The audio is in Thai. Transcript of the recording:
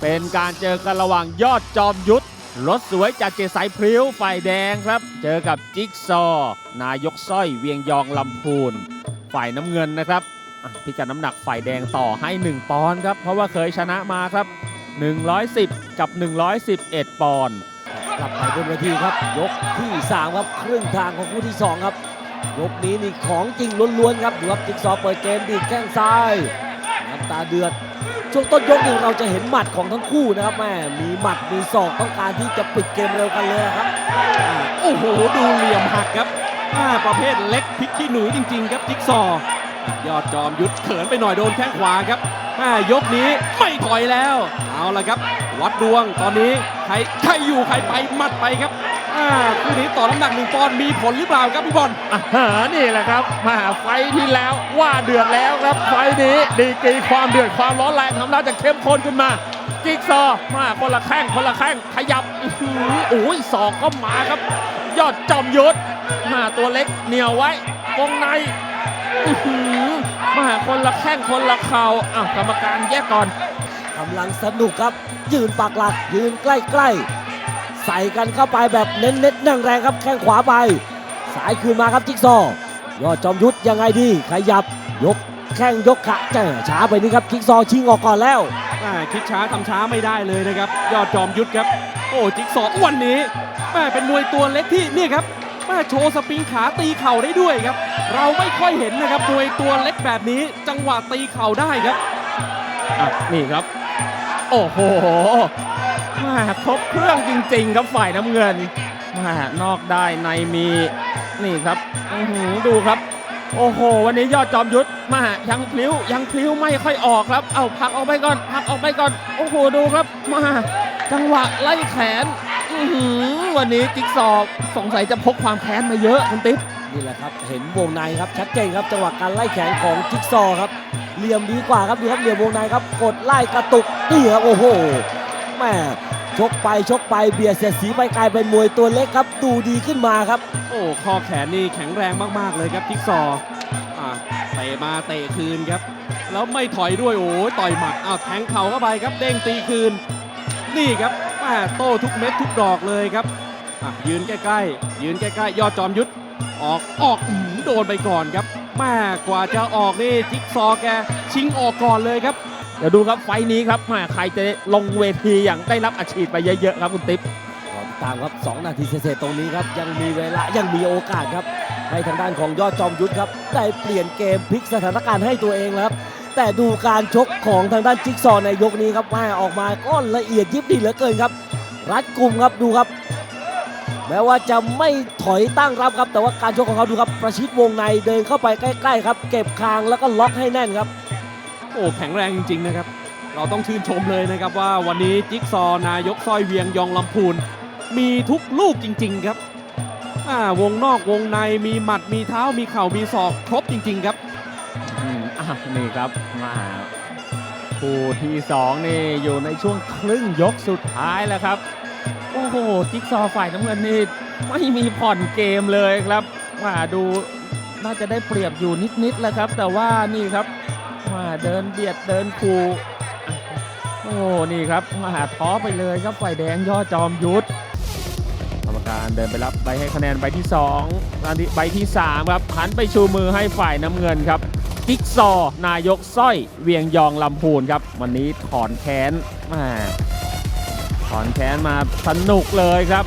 เป็นการเจอกันระหว่างยอดจอมยุทธรถสวยจากเจสายพริ้วฝ่ายแดงครับ เจอกับจิ๊กซอ นายกสร้อยเวียงยองลำพูน ฝ่ายน้ำเงินนะครับพิกัดน้ำหนักฝ่ายแดงต่อให้ 1 ปอนด์ครับ เพราะว่าเคยชนะมาครับ 110 กับ 111 ปอนด์กลับไปบนเวทีครับ ยกที่ 3 ครับครึ่งทางของคู่ที่ 2 ครับ ยกนี้นี่ของจริงล้วนๆครับดูครับจิ๊กซอเปิดเกมดีดแข้งซ้ายน้ำตาเดือด ช่วงต้นยกนี่เราจะเห็นหมัดของทั้งคู่นะครับแม่มีหมัดมีศอกต้องการที่จะปิดเกมเร็วกันเลยครับโอ้โหดูเหลี่ยมหักครับประเภทเล็กพลิกขี้หนูจริง ๆ ครับจิ๊กซอยอดจอมยุทธเขินไปหน่อยโดนแข้งขวาครับอ่ยกนี้ไม่ถอยแล้ว เอาละครับ วัดดวงตอนนี้ใครใครอยู่ใครไปหมัดไปครับ อ่าคู่นี้ต่อน้ำหนักหนึ่งปอนด์มีผลหรือเปล่าครับพี่บอลอ่าฮะนี่แหละครับมาไฟท์ที่แล้วว่าเดือดแล้วครับไฟท์นี้ดีกรีความเดือดความร้อนแรงทำแล้วจะเข้มข้นขึ้นมาจิ๊กซอว์มาคนละแข้งคนละแข้งขยับอื้อหือโอ้ยศอกก็มาครับ ยอดจอมยุทธมาตัวเล็กเหนียวไว้วงในอื้อหือมาคนละแข้งคนละเข่าอะกรรมการแยกก่อนกำลังสนุกครับ ยืนปากหลักยืนใกล้ๆ ใส่กันเข้าไปแบบเน้นๆนั่งแรงครับแข้งขวาไป สายคืนมาครับจิ๊กซอ ยอดจอมยุทธยังไงดีขยับยกแข้งยกขาเจ้ช้าไปนี่ครับจิ๊กซอชิงออกก่อนแล้วคิดช้าทำช้าไม่ได้เลยนะครับ ยอดจอมยุทธครับ โอ้จิ๊กซอว์วันนี้แม่เป็นมวยตัวเล็กที่นี่ครับแม่โชว์สปริงขาตีเข่าได้ด้วยครับ เราไม่ค่อยเห็นนะครับมวยตัวเล็กแบบนี้จังหวะตีเข่าได้ครับนี่ครับ โอ้โห มาครบเครื่องจริง ๆ ครับฝ่ายน้ำเงินมานอกได้ในมีนี่ครับอือหือดูครับ โอ้โห วันนี้ยอดจอมยุทธมายังพลิ้วยังพลิ้วไม่ค่อยออกครับ เอาพักออกไปก่อนพักออกไปก่อนโอ้โหดูครับมาจังหวะไล่แขนอือหือวันนี้จิ๊กซอสงสัยจะพกความแค้นมาเยอะคุณติ๊บนี่แหละครับเห็นวงในครับชัดเจนครับจังหวะการไล่แขนของจิ๊กซอครับเหลี่ยมดีกว่าครับดูครับเหลี่ยมวงในครับกดไล่กระตุกนี่ครับโอ้โหแม่ ชกไปชกไปเบียดเสียดสีไปกลายเป็นมวยตัวเล็กครับดูดีขึ้นมาครับ โอ้ข้อแขนนี่แข็งแรงมากๆเลยครับจิกซอว์อ่าเตะมาเตะคืนครับ แล้วไม่ถอยด้วยโอ้ต่อยหมัดอ้าวแทงเข่าเข้าไปครับ เด้งตีคืน นี่ครับแม่โต้ทุกเม็ดทุกดอกเลยครับอะยืนใกล้ๆ ยืนใกล้ๆยอดจอมยุทธออกออกอโดนไปก่อนครับแม่กว่าจะออกนี่จิ๊กซอว์แกชิงออกก่อนเลยครับ เดี๋ยวดูครับไฟนี้ครับมาใครจะลงเวทีอย่างได้รับอาชีพไปเยอะๆครับคุณติ๊บตามครับ 2 นาทีเศษๆตรงนี้ครับ ยังมีเวลายังมีโอกาสครับ ให้ทางด้านของยอดจอมยุทธครับ ได้เปลี่ยนเกมพลิกสถานการณ์ให้ตัวเองครับ แต่ดูการชกของทางด้านจิ๊กซอในยกนี้ครับแม่ออกมาก็ละเอียดยิบดีเหลือเกินครับ รัดกลุ่มครับดูครับแม้ว่าจะไม่ถอยตั้งรับครับ แต่ว่าการชกของเขาดูครับ ประชิดวงในเดินเข้าไปใกล้ ๆ ครับ เก็บคางแล้วก็ล็อกให้แน่นครับ โอ้แข็งแรงจริงๆนะครับ เราต้องชื่นชมเลยนะครับว่าวันนี้จิ๊กซอว์นายกสร้อยเวียงยองลำพูน มีทุกลูกจริง ๆ ครับวงนอกวงในมีหมัดมีเท้ามีเข่ามีศอกครบจริง ๆ ครับอืมอะนี่ครับมาคู่ที่สองนี่อยู่ในช่วงครึ่งยกสุดท้ายแล้วครับ โอ้โหจิ๊กซอว์ฝ่ายน้ำเงินนี่ไม่มีผ่อนเกมเลยครับมาดูน่าจะได้เปรียบอยู่นิดๆแล้วครับ แต่ว่านี่ครับ มาเดินเบียดเดินคูโอ้นี่ครับมาหาท้อไปเลยครับฝ่ายแดงย่อจอมยุทธกรรมการเดินไปรับใบให้คะแนนใบที่2อันที่ใบที่ 3 ครับหันไปชูมือให้ฝ่ายน้ำเงินครับจิ๊กซอนายกสร้อยเวียงยองลำพูนครับ วันนี้ถอนแค้นม่ถอนแค้นมาสนุกเลยครับ